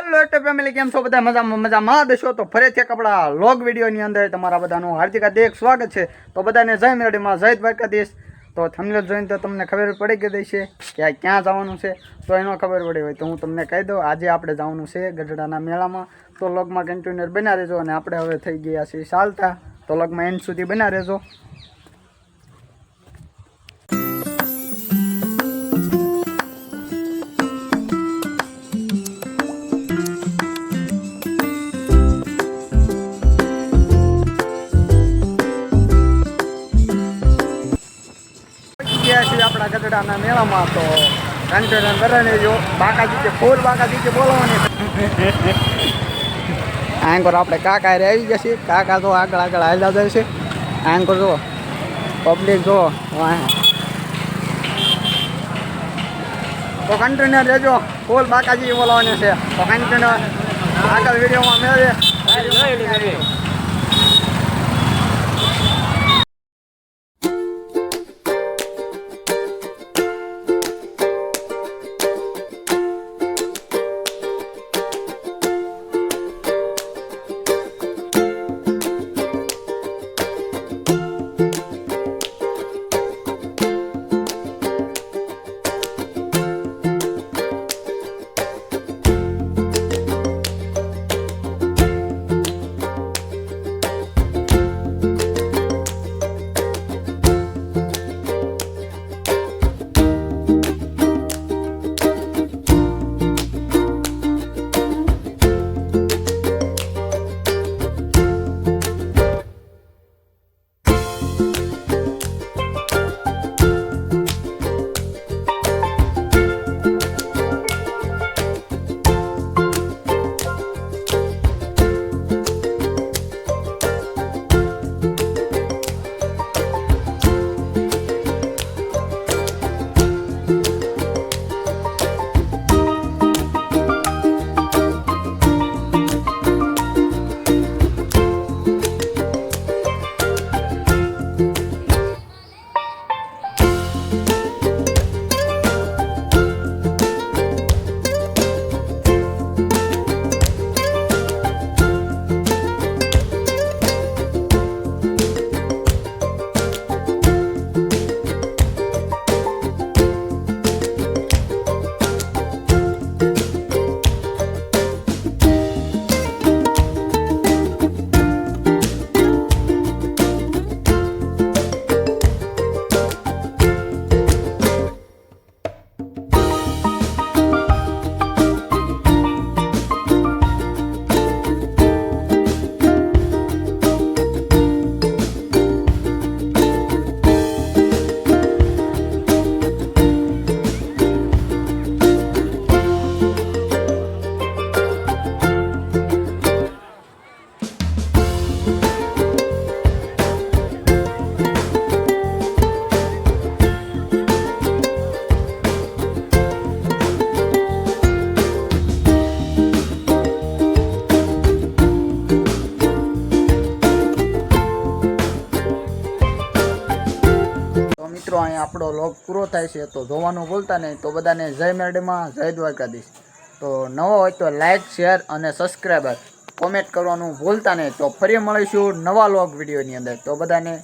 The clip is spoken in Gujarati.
હેલો યુટ્યુબ ફેમિલી કેમ છો? બધા મજામાં મજામાં દેશો તો ફરે છે કપડા લોગ વિડીયોની અંદર તમારા બધાનું હાર્દિક હાર્દિક સ્વાગત છે. તો બધાને જય મેરડીમાં, જય દ્વારકાધીશ. તો થમલેટ જોઈને તો તમને ખબર પડી ગઈ છે કે આ ક્યાં જવાનું છે. તો એનો ખબર પડી હોય તો હું તમને કહી દઉં, આજે આપણે જવાનું છે ગઢડાના મેળામાં. તો લોગમાં કન્ટિન્યુઅર બના રહેજો અને આપણે હવે થઈ ગયા છીએ ચાલતા તો લોગમાં એન્ડ સુધી બના રહેજો. ગઢડાના મેળામાં તો કન્ટેનર ભરાને જો બાકાજી કે ફૂલ બાકાજી કે બોલાવાની આંકોર આપણે કાકા હારે આવી ગયા છીએ કાકા તો આગળ આગળ હાલ્યા જાય છે આંકોર જો પબ્લિક જો વાહ. તો કન્ટેનર રહેજો ફૂલ બાકાજી બોલાવાની છે તો કન્ટેનર આગળ વિડીયોમાં મેળવીએ મિત્રો, અહીંયા આપણો લોગ પૂરો થાય છે, તો જોવાનું ભૂલતા નહીં. તો બધાને જય મેરડીમાં, જય દ્વારકાધીશ. તો નવો હોય તો લાઇક શેર અને સબસ્ક્રાઈબર કોમેન્ટ કરવાનું ભૂલતા નહીં. તો ફરી મળીશું નવા લોગ વિડીયોની અંદર. તો બધાને